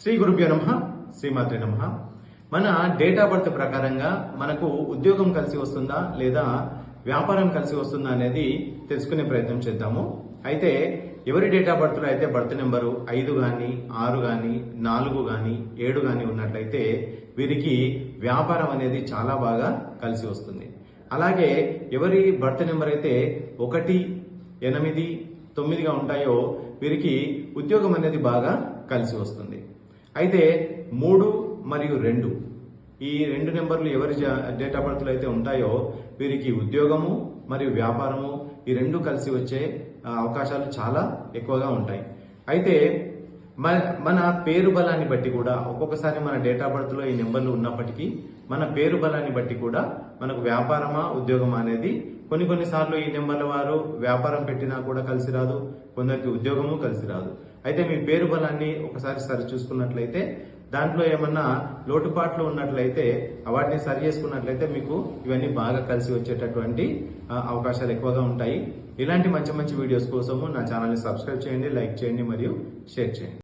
శ్రీ గురుభ్యో నమ శ్రీమాత్రి నమ. మన డేట్ ఆఫ్ బర్త్ ప్రకారంగా మనకు ఉద్యోగం కలిసి వస్తుందా లేదా వ్యాపారం కలిసి వస్తుందా అనేది తెలుసుకునే ప్రయత్నం చేద్దాము. అయితే ఎవరి డేట్ ఆఫ్ బర్త్లో అయితే బర్త్ నెంబరు ఐదు కానీ ఆరు కానీ నాలుగు కానీ ఏడు కానీ ఉన్నట్లయితే వీరికి వ్యాపారం అనేది చాలా బాగా కలిసి వస్తుంది. అలాగే ఎవరి బర్త్ నెంబర్ అయితే ఒకటి ఎనిమిది తొమ్మిదిగా ఉంటాయో వీరికి ఉద్యోగం అనేది బాగా కలిసి వస్తుంది. అయితే మూడు మరియు రెండు. ఈ రెండు నెంబర్లు ఎవరి డేట్ ఆఫ్ బర్త్లో అయితే ఉంటాయో వీరికి ఉద్యోగము మరియు వ్యాపారము ఈ రెండు కలిసి వచ్చే అవకాశాలు చాలా ఎక్కువగా ఉంటాయి. అయితే మన మన పేరు బలాన్ని బట్టి కూడా ఒక్కొక్కసారి మన డేట్ ఆఫ్ బర్త్లో ఈ నెంబర్లు ఉన్నప్పటికీ మన పేరు బలాన్ని బట్టి కూడా మనకు వ్యాపారమా ఉద్యోగమా అనేది కొన్ని కొన్నిసార్లు ఈ నెంబర్ల వారు వ్యాపారం పెట్టినా కూడా కలిసి రాదు కొందరికి ఉద్యోగము కలిసి రాదు. అయితే మీ పేరు బలాన్ని ఒకసారి సరి చూసుకున్నట్లయితే దాంట్లో ఏమన్నా లోటుపాట్లు ఉన్నట్లయితే వాటిని సరి చేసుకున్నట్లయితే మీకు ఇవన్నీ బాగా కలిసి వచ్చేటటువంటి అవకాశాలు ఎక్కువగా ఉంటాయి. ఇలాంటి మంచి మంచి వీడియోస్ కోసము నా ఛానల్ని సబ్స్క్రైబ్ చేయండి లైక్ చేయండి మరియు షేర్ చేయండి.